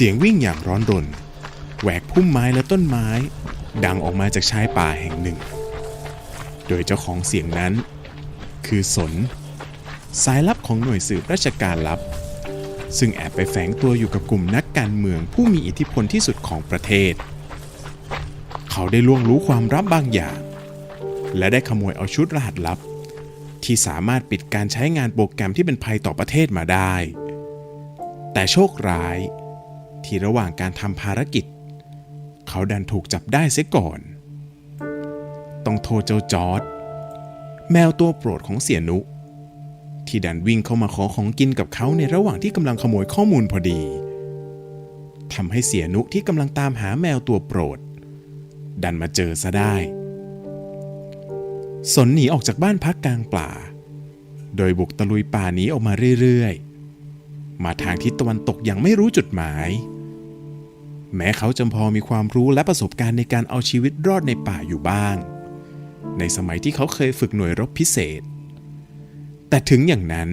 เสียงวิ่งอย่างร้อนรน แหวกพุ่มไม้และต้นไม้ ดังออกมาจากชายป่าแห่งหนึ่ง โดยเจ้าของเสียงนั้น คือสน สายลับของหน่วยสืบราชการลับ ซึ่งแอบไปแฝงตัวอยู่กับกลุ่มนักการเมืองผู้มีอิทธิพลที่สุดของประเทศ เขาได้ล่วงรู้ความลับบางอย่าง และได้ขโมยเอาชุดรหัสลับ ที่สามารถปิดการใช้งานโปรแกรมที่เป็นภัยต่อประเทศมาได้แต่โชคร้าย ที่ระหว่างการทำภารกิจ เขาดันถูกจับได้เสียก่อน ต้องโทษเจ้าจอร์ดแมวตัวโปรดของเสียนุ ที่ดันวิ่งเข้ามาขอของกินกับเขาในระหว่างที่กำลังขโมยข้อมูลพอดีทำให้เสียนุที่กำลังตามหาแมวตัวโปรด ดันมาเจอซะได้ สนหนีออกจากบ้านพักกลางป่า โดยบุกตะลุยป่านี้ออกมาเรื่อยๆ มาทางทิศตะวันตกอย่างไม่รู้จุดหมาย แม้เขาจะพอมีความรู้และประสบการณ์ในการเอาชีวิตรอดในป่าอยู่บ้าง ในสมัยที่เขาเคยฝึกหน่วยรบพิเศษ แต่ถึงอย่างนั้น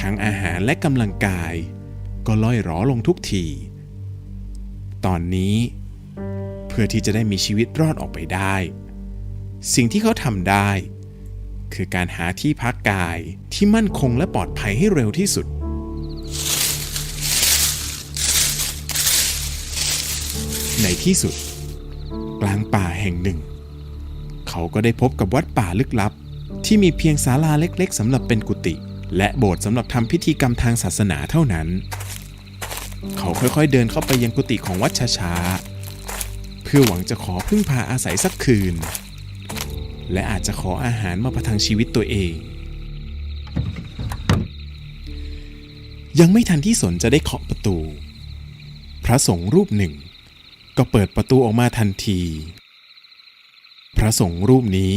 ทั้งอาหารและกำลังกาย ก็ล่อยหรอลงทุกที ตอนนี้เพื่อที่จะได้มีชีวิตรอดออกไปได้ สิ่งที่เขาทำได้ คือการหาที่พักกายที่มั่นคงและปลอดภัยให้เร็วที่สุด ที่สุด กลางป่าแห่งหนึ่ง เขาก็ได้พบกับวัดป่าลึกลับ ที่มีเพียงศาลาเล็กๆสำหรับเป็นกุฏิและโบสถ์สำหรับทำพิธีกรรมทางศาสนาเท่านั้น เขาค่อยๆเดินเข้าไปยังกุฏิของวัดช้าๆเพื่อหวังจะขอพึ่งพาอาศัยสักคืน และอาจจะขออาหารมาประทังชีวิตตัวเอง ยังไม่ทันที่สนจะได้เคาะประตู พระสงฆ์รูปหนึ่ง ก็เปิดประตูออกมาทันที พระสงฆ์รูปนี้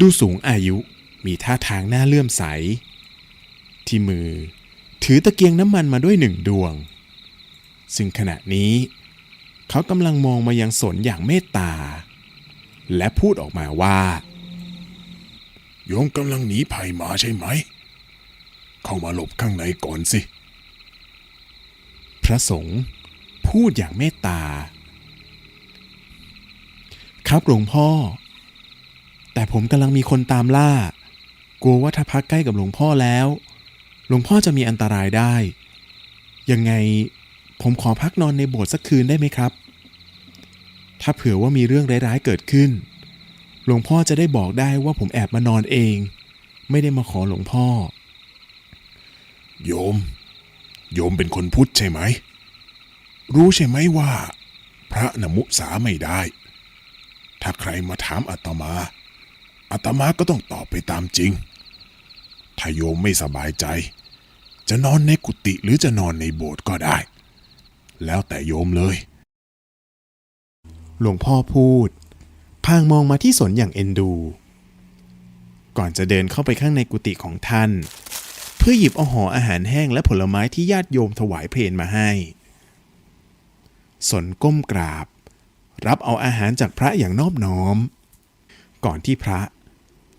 ดูสูงอายุมีท่าทางน่าเลื่อมใส ที่มือถือตะเกียงน้ำมันมาด้วยหนึ่งดวง ซึ่งขณะนี้ เขากำลังมองมายังสนอย่างเมตตา และพูดออกมาว่าโยมกำลังหนีภัยมาใช่ไหม เข้ามาหลบข้างในก่อนสิ พระสงฆ์พูดอย่างเมตตา ครับหลวงพ่อ แต่ผมกำลังมีคนตามล่า กลัวว่าถ้าพักใกล้กับหลวงพ่อแล้ว หลวงพ่อจะมีอันตรายได้ ยังไงผมขอพักนอนในโบสถ์สักคืนได้ไหมครับ ถ้าเผื่อว่ามีเรื่องร้ายๆเกิดขึ้น หลวงพ่อจะได้บอกได้ว่าผมแอบมานอนเอง ไม่ได้มาขอหลวงพ่อ โยม โยมเป็นคนพุทธใช่ไหม รู้ใช่ไหมว่า พระนมุสาไม่ได้ ถ้าใครมาถามอาตมาอาตมาก็ต้องตอบไปตามจริง ถ้าโยมไม่สบายใจ จะนอนในกุฏิหรือจะนอนในโบสถ์ก็ได้ แล้วแต่โยมเลย หลวงพ่อพูดพางมองมาที่สนอย่างเอ็นดู ก่อนจะเดินเข้าไปข้างในกุฏิของท่าน เพื่อหยิบเอาห่ออาหารแห้งและผลไม้ที่ญาติโยมถวายเพลนมาให้ สนก้มกราบ รับเอาอาหารจากพระอย่างนอบน้อม ก่อนที่พระ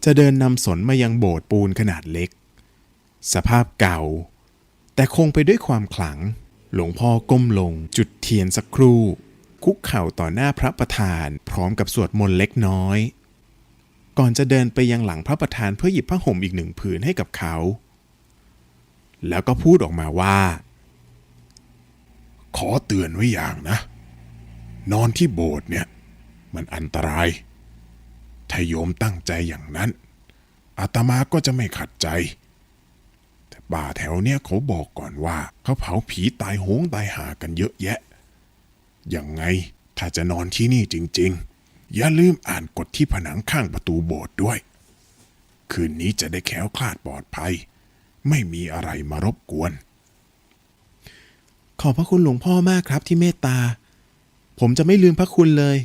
จะเดินนำสนมายังโบสถ์ปูนขนาดเล็ก สภาพเก่า แต่คงไปด้วยความขลัง หลวงพ่อก้มลงจุดเทียนสักครู่ คุกเข่าต่อหน้าพระประธานพร้อมกับสวดมนต์เล็กน้อย ก่อนจะเดินไปยังหลังพระประธานเพื่อหยิบผ้าห่มอีกหนึ่งผืนให้กับเขา แล้วก็พูดออกมาว่า ขอเตือนไว้อย่างนะ นอนที่โบสถ์เนี่ย มันอันตราย ถ้าโยมตั้งใจอย่างนั้น อาตมาก็จะไม่ขัดใจ แต่ป่าแถวเนี้ยเขาบอกก่อนว่าเขาเผาผีตายโหงตายหากันเยอะแยะ ยังไงถ้าจะนอนที่นี่จริง ๆ อย่าลืมอ่านกฎที่ผนังข้างประตูโบสถ์ด้วย คืนนี้จะได้แคล้วคลาดปลอดภัย ไม่มีอะไรมารบกวน ขอบพระคุณหลวงพ่อมากครับที่เมตตา ผมจะไม่ลืมพระคุณเลย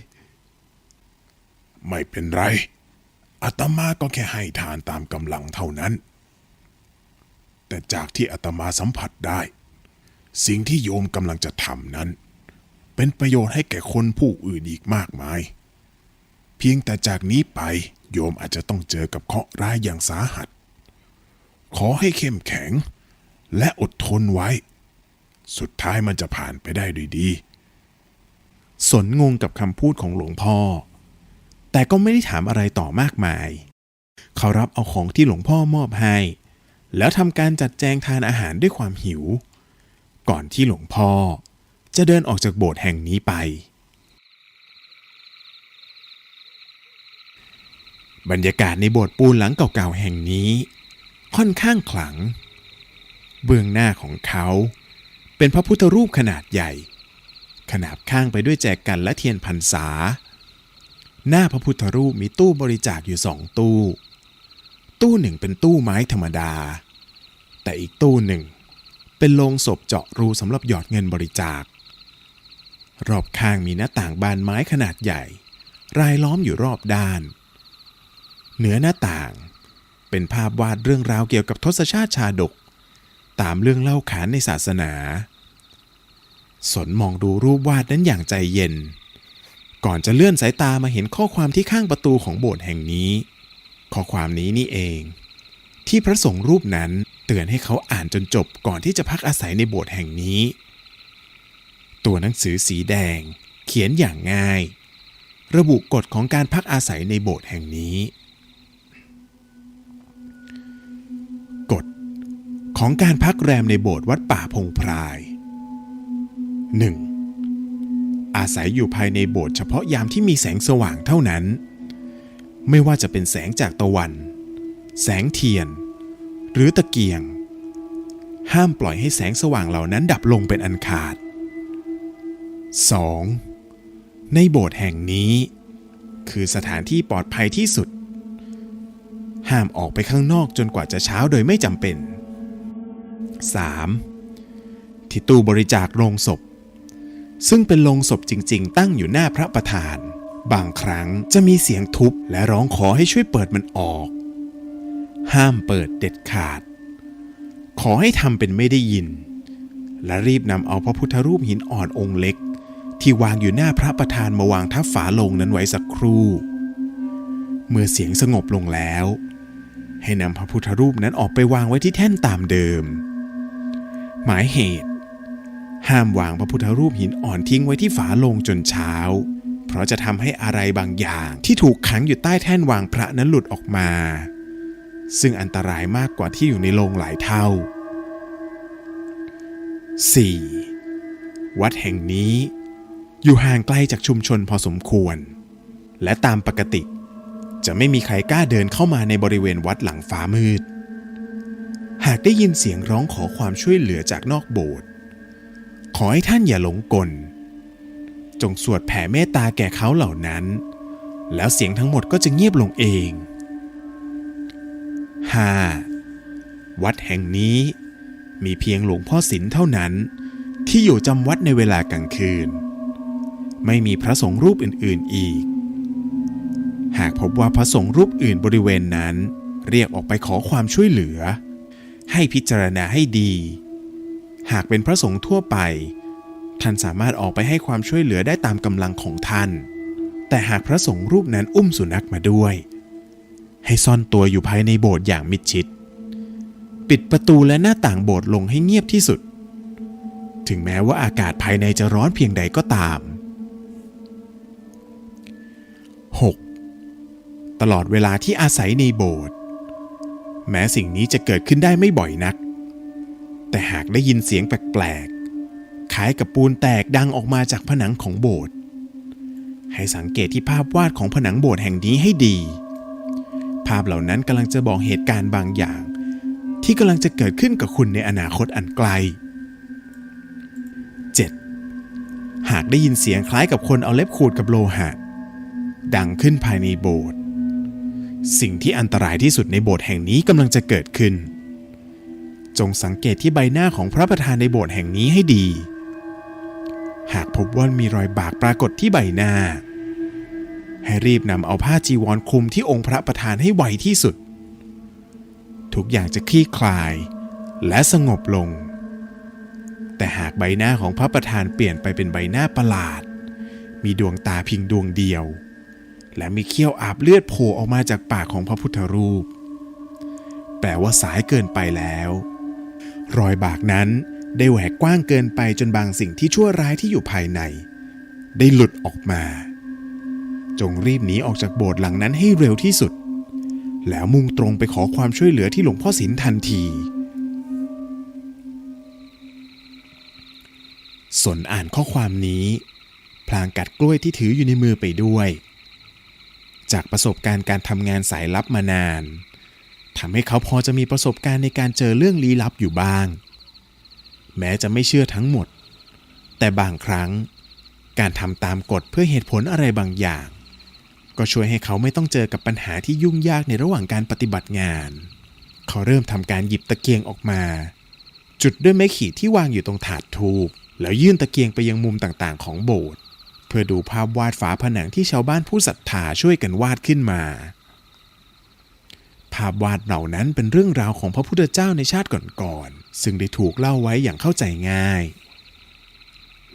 ไม่เป็นไรอาตมาก็แค่ให้ทานตามกำลังเท่านั้น แต่จากที่อาตมาสัมผัสได้ สิ่งที่โยมกำลังจะทำนั้น เป็นประโยชน์ให้แก่คนผู้อื่นอีกมากมาย เพียงแต่จากนี้ไปโยมอาจจะต้องเจอกับเคราะห์ร้ายอย่างสาหัส ขอให้เข้มแข็งและอดทนไว้ สุดท้ายมันจะผ่านไปได้ด้วยดี สนงงกับคำพูดของหลวงพ่อ แต่ก็ไม่ได้ถามอะไรต่อมากมาย เขารับเอาของที่หลวงพ่อมอบให้ แล้วทำการจัดแจงทานอาหารด้วยความหิว ก่อนที่หลวงพ่อ จะเดินออกจากโบสถ์แห่งนี้ไป บรรยากาศในโบสถ์ปูนหลังเก่าๆแห่งนี้ ค่อนข้างขลัง เบื้องหน้าของเขา เป็นพระพุทธรูปขนาดใหญ่ ขนาบข้างไปด้วยแจกันและเทียนพรรษา หน้าพระพุทธรูปมีตู้บริจาคอยู่สองตู้ ตู้หนึ่งเป็นตู้ไม้ธรรมดา แต่อีกตู้หนึ่ง เป็นโลงศพเจาะรูสำหรับหยอดเงินบริจาค รอบข้างมีหน้าต่างบานไม้ขนาดใหญ่ รายล้อมอยู่รอบด้าน เหนือหน้าต่างเป็นภาพวาดเรื่องราวเกี่ยวกับทศชาติชาดก ตามเรื่องเล่าขานในศาสนา สนมองดูรูปวาดนั้นอย่างใจเย็น ก่อนจะเลื่อนสายตามาเห็นข้อความที่ข้างประตูของโบสถ์แห่งนี้ ข้อความนี้นี่เอง ที่พระสงฆ์รูปนั้นเตือนให้เขาอ่านจนจบก่อนที่จะพักอาศัยในโบสถ์แห่งนี้ ตัวหนังสือสีแดง เขียนอย่างง่าย ระบุกฎของการพักอาศัยในโบสถ์แห่งนี้กฎของการพักแรมในโบสถ์วัดป่าพงพราย 1. อาศัยอยู่ภายในโบสถ์เฉพาะยามที่มีแสงสว่างเท่านั้น ไม่ว่าจะเป็นแสงจากตะวัน แสงเทียน หรือตะเกียง ห้ามปล่อยให้แสงสว่างเหล่านั้นดับลงเป็นอันขาด 2. ในโบสถ์แห่งนี้ คือสถานที่ปลอดภัยที่สุด ห้ามออกไปข้างนอกจนกว่าจะเช้าโดยไม่จำเป็น 3. ที่ตู้บริจาคโรงศพ ซึ่งเป็นโรงศพจริง ๆ ตั้งอยู่หน้าพระประธาน บางครั้งจะมีเสียงทุบและร้องขอให้ช่วยเปิดมันออก ห้ามเปิดเด็ดขาด ขอให้ทำเป็นไม่ได้ยิน และรีบนำเอาพระพุทธรูปหินอ่อนองค์เล็ก ที่วางอยู่หน้าพระประธานมาวางทับฝาโลงนั้นไว้สักครู่ เมื่อเสียงสงบลงแล้ว ให้นำพระพุทธรูปนั้นออกไปวางไว้ที่แท่นตามเดิม หมายเหตุ ห้ามวางพระพุทธรูปหินอ่อนทิ้งไว้ที่ฝาโลงจนเช้า เพราะจะทำให้อะไรบางอย่างที่ถูกขังอยู่ใต้แท่นวางพระนั้นหลุดออกมา ซึ่งอันตรายมากกว่าที่อยู่ในโลงหลายเท่า 4. วัดแห่งนี้อยู่ห่างไกลจากชุมชนพอสมควร และตามปกติ จะไม่มีใครกล้าเดินเข้ามาในบริเวณวัดหลังฟ้ามืด หากได้ยินเสียงร้องขอความช่วยเหลือจากนอกโบสถ์ ขอให้ท่านอย่าหลงกล จงสวดแผ่เมตตาแก่เขาเหล่านั้น แล้วเสียงทั้งหมดก็จะเงียบลงเอง 5. วัดแห่งนี้มีเพียงหลวงพ่อศิลเท่านั้น ที่อยู่จำวัดในเวลากลางคืน ไม่มีพระสงฆ์รูปอื่นๆอีก หากพบว่าพระสงฆ์รูปอื่นบริเวณนั้น เรียกออกไปขอความช่วยเหลือ ให้พิจารณาให้ดี หากเป็นพระสงฆ์ทั่วไป ท่านสามารถออกไปให้ความช่วยเหลือได้ตามกำลังของท่าน แต่หากพระสงฆ์รูปนั้นอุ้มสุนัขมาด้วย ให้ซ่อนตัวอยู่ภายในโบสถ์อย่างมิดชิด ปิดประตูและหน้าต่างโบสถ์ลงให้เงียบที่สุด ถึงแม้ว่าอากาศภายในจะร้อนเพียงใดก็ตาม 6. ตลอดเวลาที่อาศัยในโบสถ์แม้สิ่งนี้จะเกิดขึ้นได้ไม่บ่อยนัก แต่หากได้ยินเสียงแปลกๆคล้ายกับปูนแตกดังออกมาจากผนังของโบสถ์ให้สังเกตที่ภาพวาดของผนังโบสถ์แห่งนี้ให้ดี ภาพเหล่านั้นกำลังจะบอกเหตุการณ์บางอย่าง ที่กำลังจะเกิดขึ้นกับคุณในอนาคตอันไกล 7. หากได้ยินเสียงคล้ายกับคนเอาเล็บขูดกับโลหะ ดังขึ้นภายในโบสถ์สิ่งที่อันตรายที่สุดในโบสถ์แห่งนี้กำลังจะเกิดขึ้น จงสังเกตที่ใบหน้าของพระประธานในโบสถ์แห่งนี้ให้ดี หากพบว่ามีรอยบากปรากฏที่ใบหน้า ให้รีบนำเอาผ้าจีวรคลุมที่องค์พระประธานให้ไวที่สุด ทุกอย่างจะคลี่คลาย และสงบลง แต่หากใบหน้าของพระประธานเปลี่ยนไปเป็นใบหน้าประหลาด มีดวงตาเพียงดวงเดียว และมีเขี้ยวอาบเลือดโผล่ออกมาจากปากของพระพุทธรูป แปลว่าสายเกินไปแล้ว รอยบากนั้นได้แหวกกว้างเกินไปจนบางสิ่งที่ชั่วร้ายที่อยู่ภายใน ได้หลุดออกมา จงรีบหนีออกจากโบสถ์หลังนั้นให้เร็วที่สุด แล้วมุ่งตรงไปขอความช่วยเหลือที่หลวงพ่อศิลทันที สนอ่านข้อความนี้พลางกัดกล้วยที่ถืออยู่ในมือไปด้วย จากประสบการณ์การทำงานสายลับมานาน ทำให้เขาพอจะมีประสบการณ์ในการเจอเรื่องลี้ลับอยู่บ้าง แม้จะไม่เชื่อทั้งหมด แต่บางครั้ง การทำตามกฎเพื่อเหตุผลอะไรบางอย่าง ก็ช่วยให้เขาไม่ต้องเจอกับปัญหาที่ยุ่งยากในระหว่างการปฏิบัติงาน เขาเริ่มทำการหยิบตะเกียงออกมา จุดด้วยไม้ขีดที่วางอยู่ตรงถาดทูบแล้วยื่นตะเกียงไปยังมุมต่างๆ ของโบสถ์เพื่อดูภาพวาดฝาผนังที่ชาวบ้านผู้ศรัทธาช่วยกันวาดขึ้นมา ภาพวาดเหล่านั้นเป็นเรื่องราวของพระพุทธเจ้าในชาติก่อนๆ ซึ่งได้ถูกเล่าไว้อย่างเข้าใจง่าย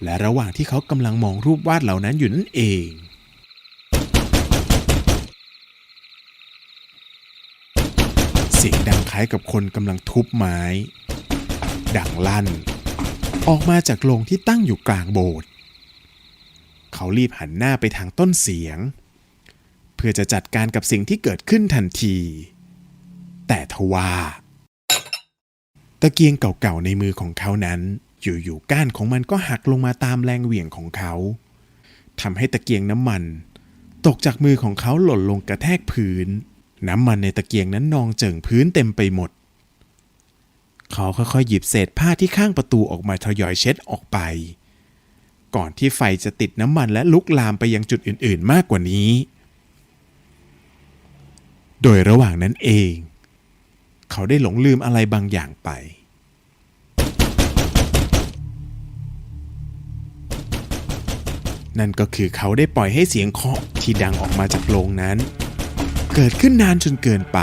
และระหว่างที่เขากำลังมองรูปวาดเหล่านั้นอยู่นั่นเอง เสียงดังคล้ายกับคนกำลังทุบไม้ ดังลั่น ออกมาจากโรงที่ตั้งอยู่กลางโบสถ์ เขารีบหันหน้าไปทางต้นเสียง เพื่อจะจัดการกับสิ่งที่เกิดขึ้นทันที แต่ทว่าตะเกียงเก่าๆในมือของเขานั้น อยู่ๆก้านของมันก็หักลงมาตามแรงเหวี่ยงของเขาทำให้ตะเกียงน้ำมัน ตกจากมือของเขาหล่นลงกระแทกพื้น น้ำมันในตะเกียงนั้นนองเจิ่งพื้นเต็มไปหมด เขาค่อยๆหยิบเศษผ้าที่ข้างประตูออกมาทยอยเช็ดออกไป ก่อนที่ไฟจะติดน้ำมันและลุกลามไปยังจุดอื่นๆมากกว่านี้ โดยระหว่างนั้นเอง เขาได้หลงลืมอะไรบางอย่างไป นั่นก็คือเขาได้ปล่อยให้เสียงเคาะที่ดังออกมาจากโรงนั้น เกิดขึ้นนานจนเกินไป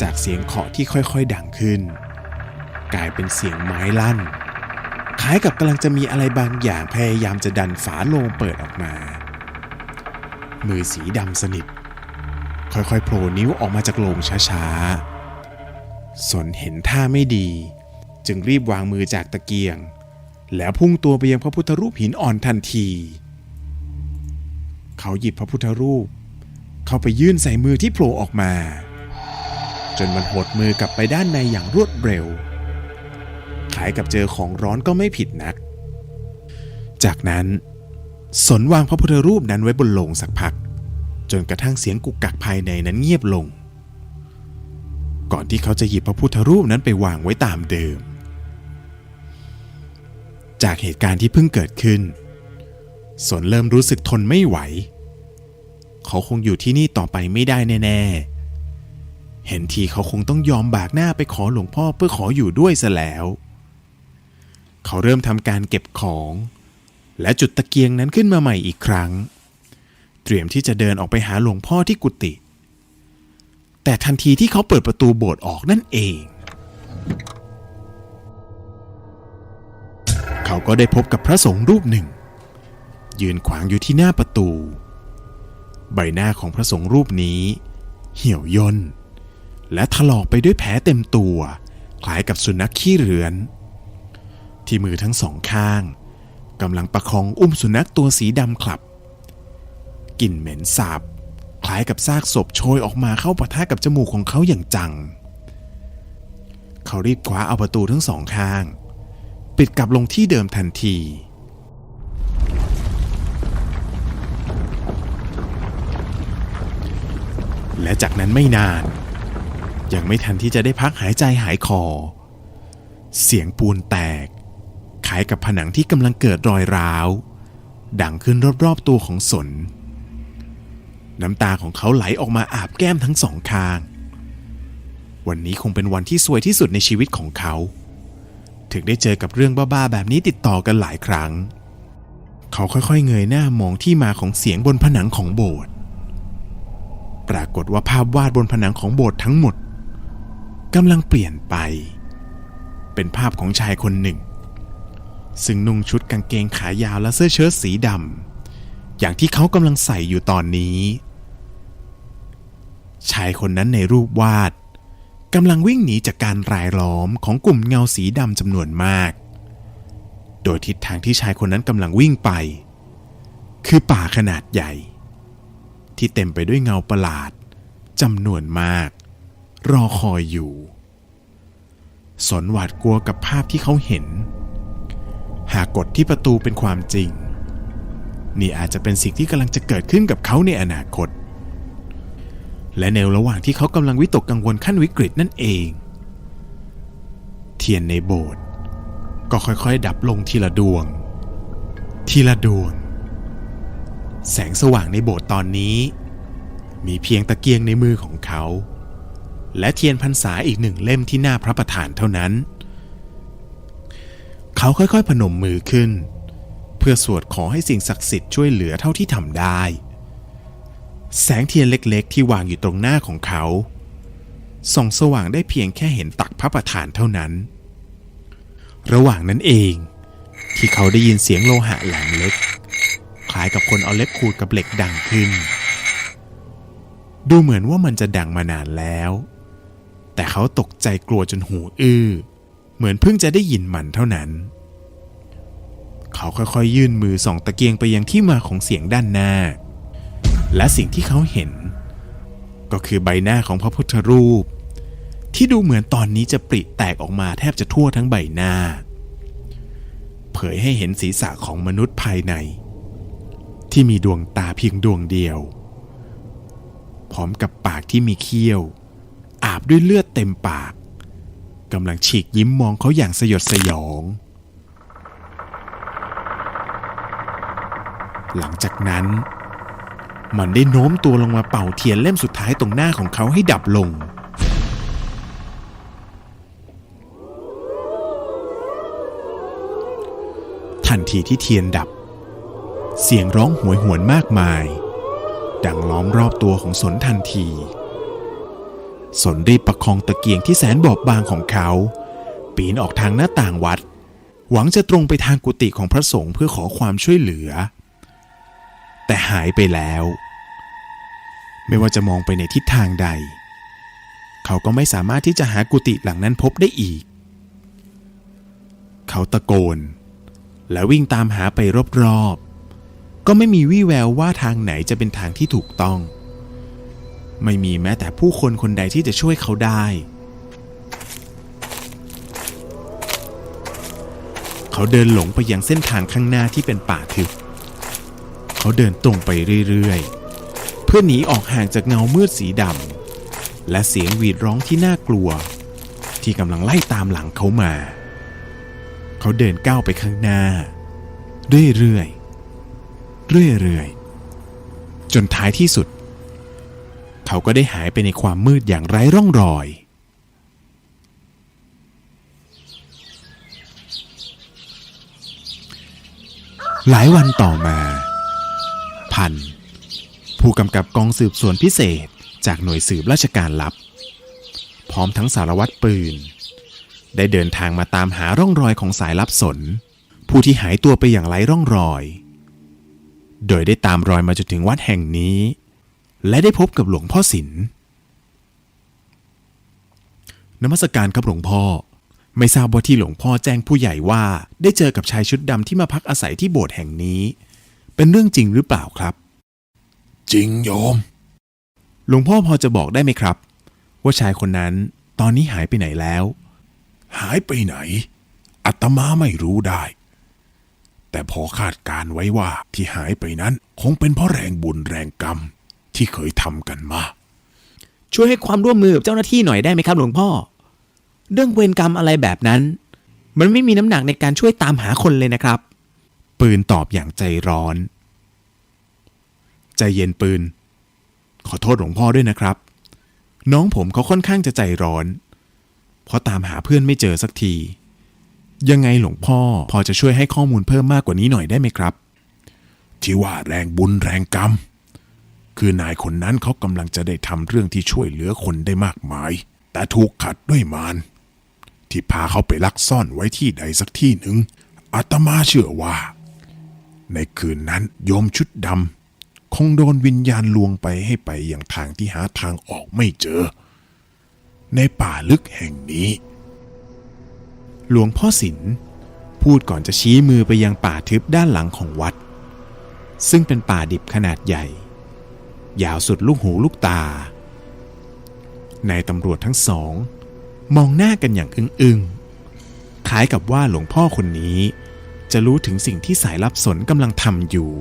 จากเสียงเคาะที่ค่อยๆดังขึ้น กลายเป็นเสียงไม้ลั่นคล้ายกับกำลังจะมีอะไรบางอย่างพยายามจะดันฝาโลงเปิดออกมา มือสีดำสนิท ค่อยๆโผล่นิ้วออกมาจากโลงช้าๆ สนเห็นท่าไม่ดี จึงรีบวางมือจากตะเกียง แล้วพุ่งตัวไปยังพระพุทธรูปหินอ่อนทันที เขาหยิบพระพุทธรูป เข้าไปยื่นใส่มือที่โผล่ออกมา จนมันหดมือกลับไปด้านในอย่างรวดเร็วคล้ายกับเจอของร้อนก็ไม่ผิดนัก จากนั้นสนวางพระพุทธรูปนั้นไว้บนโลงสักพัก จนกระทั่งเสียงกุกกักภายในนั้นเงียบลง ก่อนที่เขาจะหยิบพระพุทธรูปนั้นไปวางไว้ตามเดิม จากเหตุการณ์ที่เพิ่งเกิดขึ้น สนเริ่มรู้สึกทนไม่ไหว เขาคงอยู่ที่นี่ต่อไปไม่ได้แน่ๆ เห็นทีเขาคงต้องยอมบากหน้าไปขอหลวงพ่อเพื่อขออยู่ด้วยซะแล้ว เขาเริ่มทำการเก็บของ และจุดตะเกียงนั้นขึ้นมาใหม่อีกครั้ง เตรียมที่จะเดินออกไปหาหลวงพ่อที่กุฏิแต่ทันทีที่เขาเปิดประตูโบสถ์ออกนั่นเอง เขาก็ได้พบกับพระสงฆ์รูปหนึ่ง ยืนขวางอยู่ที่หน้าประตู ใบหน้าของพระสงฆ์รูปนี้ เหี่ยวย่นและถลอกไปด้วยแผลเต็มตัว คล้ายกับสุนัขขี้เรือน ที่มือทั้งสองข้างกำลังประคองอุ้มสุนัขตัวสีดำคลับ กลิ่นเหม็นสาบ คล้ายกับซากศพโชยออกมาเข้าปะทะกับจมูกของเขาอย่างจัง เขารีบคว้าเอาประตูทั้งสองข้าง ปิดกลับลงที่เดิมทันทีและจากนั้นไม่นาน ยังไม่ทันที่จะได้พักหายใจหายคอ เสียงปูนแตกคล้ายกับผนังที่กำลังเกิดรอยร้าว ดังขึ้นรอบๆตัวของสน น้ำตาของเขาไหลออกมาอาบแก้มทั้งสองข้าง วันนี้คงเป็นวันที่สวยที่สุดในชีวิตของเขา ถึงได้เจอกับเรื่องบ้าๆแบบนี้ติดต่อกันหลายครั้ง เขาค่อยๆเงยหน้ามองที่มาของเสียงบนผนังของโบสถ์ ปรากฏว่าภาพวาดบนผนังของโบสถ์ทั้งหมดกำลังเปลี่ยนไป เป็นภาพของชายคนหนึ่ง ซึ่งนุ่งชุดกางเกงขายาวและเสื้อเชิ้ตสีดำอย่างที่เขากำลังใส่อยู่ตอนนี้ ชายคนนั้นในรูปวาดกำลังวิ่งหนีจากการรายล้อมของกลุ่มเงาสีดำจำนวนมาก โดยทิศทางที่ชายคนนั้นกำลังวิ่งไป คือป่าขนาดใหญ่ ที่เต็มไปด้วยเงาประหลาดจำนวนมาก รอคอยอยู่ สนหวาดกลัวกับภาพที่เขาเห็น หากกฎที่ประตูเป็นความจริง นี่อาจจะเป็นสิ่งที่กำลังจะเกิดขึ้นกับเขาในอนาคต และในระหว่างที่เขากำลังวิตกกังวลขั้นวิกฤตนั่นเอง เทียนในโบสถ์ก็ค่อยๆ ดับลงทีละดวง ทีละดวง แสงสว่างในโบสถ์ตอนนี้ มีเพียงตะเกียงในมือของเขา และเทียนพรรษาอีกหนึ่งเล่มที่หน้าพระประธานเท่านั้น เขาค่อยๆ พนมมือขึ้น เพื่อสวดขอให้สิ่งศักดิ์สิทธิ์ช่วยเหลือเท่าที่ทำได้ แสงเทียนเล็กๆ ที่วางอยู่ตรงหน้าของเขาส่องสว่างได้เพียงแค่เห็นตักพระประธานเท่านั้น ระหว่างนั้นเอง ที่เขาได้ยินเสียงโลหะแหลมเล็ก คล้ายกับคนเอาเล็บขูดกับเหล็กดังขึ้น ดูเหมือนว่ามันจะดังมานานแล้ว แต่เขาตกใจกลัวจนหูอื้อ เหมือนเพิ่งจะได้ยินมันเท่านั้น เขาค่อยๆยื่นมือส่องตะเกียงไปยังที่มาของเสียงด้านหน้า และสิ่งที่เขาเห็น ก็คือใบหน้าของพระพุทธรูป ที่ดูเหมือนตอนนี้จะปริแตกออกมาแทบจะทั่วทั้งใบหน้า เผยให้เห็นศีรษะของมนุษย์ภายใน ที่มีดวงตาเพียงดวงเดียว พร้อมกับปากที่มีเขี้ยว อาบด้วยเลือดเต็มปากกำลังฉีกยิ้มมองเขาอย่างสยดสยอง หลังจากนั้น มันได้โน้มตัวลงมาเป่าเทียนเล่มสุดท้ายตรงหน้าของเขาให้ดับลง ทันทีที่เทียนดับ เสียงร้องหวยหวนมากมาย ดังล้อมรอบตัวของสนทันที สนรีบประคองตะเกียงที่แสนบอบบางของเขา ปีนออกทางหน้าต่างวัด หวังจะตรงไปทางกุฏิของพระสงฆ์เพื่อขอความช่วยเหลือแต่หายไปแล้ว ไม่ว่าจะมองไปในทิศทางใด เขาก็ไม่สามารถที่จะหากุฏิหลังนั้นพบได้อีก เขาตะโกน และวิ่งตามหาไปรอบๆ ก็ไม่มีวี่แววว่าทางไหนจะเป็นทางที่ถูกต้อง ไม่มีแม้แต่ผู้คนคนใดที่จะช่วยเขาได้ เขาเดินหลงไปยังเส้นทางข้างหน้าที่เป็นป่าทึบ เขาเดินตรงไปเรื่อยๆ พื่อหนีออกห่างจากเงามืดสีดำและเสียงหวีดร้องที่น่ากลัว ที่กำลังไล่ตามหลังเขามา เขาเดินก้าวไปข้างหน้า เรื่อยๆเรื่อยๆจนท้ายที่สุด เขาก็ได้หายไปในความมืดอย่างไร้ร่องรอยหลายวันต่อมา พัน ผู้กำกับกองสืบสวนพิเศษจากหน่วยสืบราชการลับ พร้อมทั้งสารวัตรปืน ได้เดินทางมาตามหาร่องรอยของสายลับสน ผู้ที่หายตัวไปอย่างไร้ร่องรอย โดยได้ตามรอยมาจนถึงวัดแห่งนี้ และได้พบกับหลวงพ่อศิลนมัสการครับหลวงพ่อ ไม่ทราบว่าที่หลวงพ่อแจ้งผู้ใหญ่ว่าได้เจอกับชายชุดดำที่มาพักอาศัยที่โบสถ์แห่งนี้ เป็นเรื่องจริงหรือเปล่าครับ จริงโยม หลวงพ่อพอจะบอกได้ไหมครับ ว่าชายคนนั้นตอนนี้หายไปไหนแล้ว หายไปไหนอัตมาไม่รู้ได้ แต่พอคาดการไว้ว่าที่หายไปนั้น คงเป็นเพราะแรงบุญแรงกรรมที่เคยทำกันมา ช่วยให้ความร่วมมือกับเจ้าหน้าที่หน่อยได้ไหมครับ หลวงพ่อ เรื่องเวรกรรมอะไรแบบนั้น มันไม่มีน้ำหนักในการช่วยตามหาคนเลยนะครับ ปืนตอบอย่างใจร้อน ใจเย็นปืน ขอโทษหลวงพ่อด้วยนะครับ น้องผมเขาค่อนข้างจะใจร้อน เพราะตามหาเพื่อนไม่เจอสักที ยังไงหลวงพ่อพอจะช่วยให้ข้อมูลเพิ่มมากกว่านี้หน่อยได้ไหมครับ ที่ว่าแรงบุญแรงกรรม คือนายคนนั้นเขากำลังจะได้ทำเรื่องที่ช่วยเหลือคนได้มากมาย แต่ถูกขัดด้วยมารที่พาเขาไปลักซ่อนไว้ที่ใดสักที่หนึ่งอาตมาเชื่อว่า ในคืนนั้นโยมชุดดำ คงโดนวิญญาณลวงไปให้ไปอย่างทางที่หาทางออกไม่เจอ ในป่าลึกแห่งนี้ หลวงพ่อสินพูดก่อนจะชี้มือไปยังป่าทึบด้านหลังของวัด ซึ่งเป็นป่าดิบขนาดใหญ่ ยาวสุดลูกหูลูกตานายตำรวจทั้งสอง มองหน้ากันอย่างอึ้งๆคล้ายกับว่าหลวงพ่อคนนี้จะรู้ถึงสิ่งที่สายลับสนกำลังทำอยู่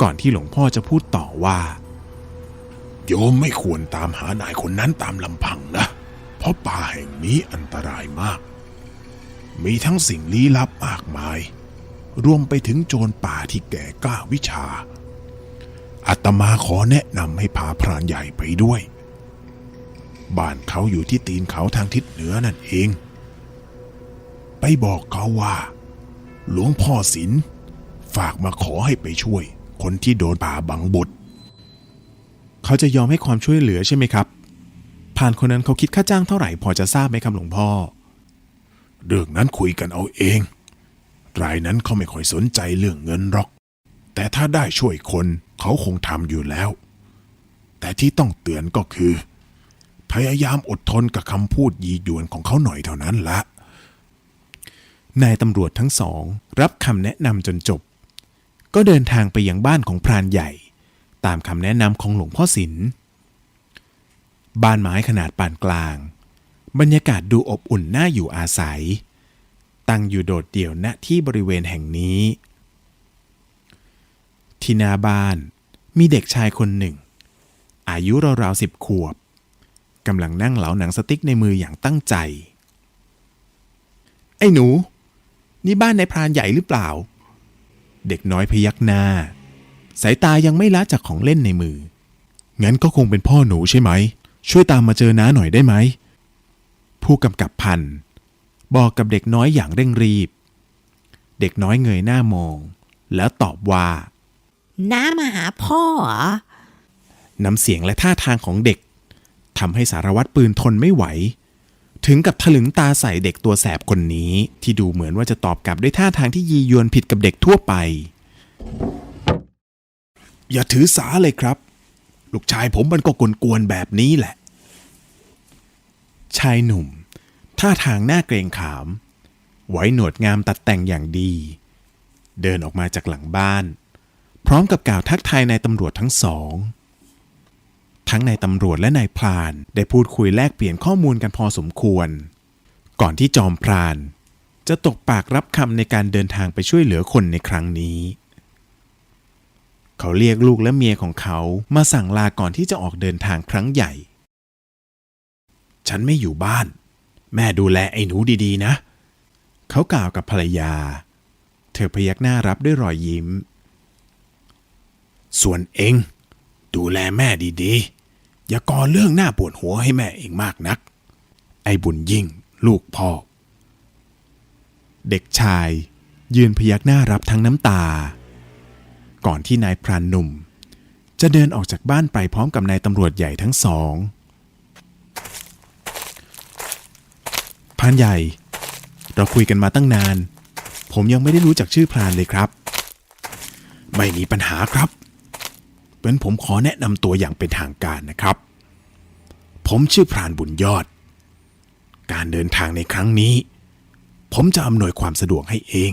ก่อนที่หลวงพ่อจะพูดต่อว่า โยมไม่ควรตามหานายคนนั้นตามลำพังนะ เพราะป่าแห่งนี้อันตรายมาก มีทั้งสิ่งลี้ลับมากมาย รวมไปถึงโจรป่าที่แก่กล้าวิชา อาตมาขอแนะนำให้พาพรานใหญ่ไปด้วย บ้านเขาอยู่ที่ตีนเขาทางทิศเหนือนั่นเอง ไปบอกเขาว่า หลวงพ่อศิลฝากมาขอให้ไปช่วย คนที่โดนป่าบังบดเขาจะยอมให้ความช่วยเหลือใช่ไหมครับผ่านคนนั้นเขาคิดค่าจ้างเท่าไหร่พอจะทราบไหมครับหลวงพ่อ เรื่องนั้นคุยกันเอาเอง รายนั้นเขาไม่ค่อยสนใจเรื่องเงินหรอก แต่ถ้าได้ช่วยคนเขาคงทำอยู่แล้ว แต่ที่ต้องเตือนก็คือ พยายามอดทนกับคำพูดยียวนของเขาหน่อยเท่านั้นละนายตำรวจทั้งสอง รับคำแนะนำจนจบ ก็เดินทางไปยังบ้านของพรานใหญ่ ตามคำแนะนำของหลวงพ่อศิลป์บ้านไม้ขนาดปานกลาง บรรยากาศดูอบอุ่นน่าอยู่อาศัย ตั้งอยู่โดดเดี่ยวณที่บริเวณแห่งนี้ ที่หน้าบ้านมีเด็กชายคนหนึ่ง อายุราวๆสิบขวบกำลังนั่งเหลาหนังสติ๊กในมืออย่างตั้งใจ ไอ้หนู นี่บ้านนายพรานใหญ่หรือเปล่า เด็กน้อยพยักหน้า สายตายังไม่ละจากของเล่นในมือ งั้นก็คงเป็นพ่อหนูใช่ไหม ช่วยตามมาเจอน้าหน่อยได้ไหม ผู้กำกับพันธุ์บอกกับเด็กน้อยอย่างเร่งรีบ เด็กน้อยเงยหน้ามอง แล้วตอบว่า น้ามาหาพ่อเหรอ น้ำเสียงและท่าทางของเด็กทำให้สารวัตรปืนทนไม่ไหว ถึงกับถลึงตาใส่เด็กตัวแสบคนนี้ ที่ดูเหมือนว่าจะตอบกลับด้วยท่าทางที่ยียวนผิดกับเด็กทั่วไป อย่าถือสาเลยครับ ลูกชายผมมันก็กวนๆแบบนี้แหละ ชายหนุ่ม ท่าทางหน้าเกรงขาม ไว้หนวดงามตัดแต่งอย่างดี เดินออกมาจากหลังบ้าน พร้อมกับกล่าวทักทายนายตำรวจทั้งสอง ทั้งนายตำรวจและนายพราน ได้พูดคุยแลกเปลี่ยนข้อมูลกันพอสมควร ก่อนที่จอมพราน จะตกปากรับคำในการเดินทางไปช่วยเหลือคนในครั้งนี้ เขาเรียกลูกและเมียของเขามาสั่งลาก่อนที่จะออกเดินทางครั้งใหญ่ ฉันไม่อยู่บ้าน แม่ดูแลไอ้หนูดีๆนะ เขากล่าวกับภรรยา เธอพยักหน้ารับด้วยรอยยิ้ม ส่วนเองดูแลแม่ดีๆ อย่าก่อเรื่องหน้าปวดหัวให้แม่เองมากนัก ไอ้บุญยิ่ง ลูกพ่อ เด็กชาย ยืนพยักหน้ารับทั้งน้ำตา ก่อนที่นายพรานหนุ่ม จะเดินออกจากบ้านไปพร้อมกับนายตำรวจใหญ่ทั้งสองพรานใหญ่ เราคุยกันมาตั้งนาน ผมยังไม่ได้รู้จักชื่อพรานเลยครับ ไม่มีปัญหาครับ เป็นผมขอแนะนำตัวอย่างเป็นทางการนะครับ ผมชื่อพรานบุญยอด การเดินทางในครั้งนี้ ผมจะอำนวยความสะดวกให้เอง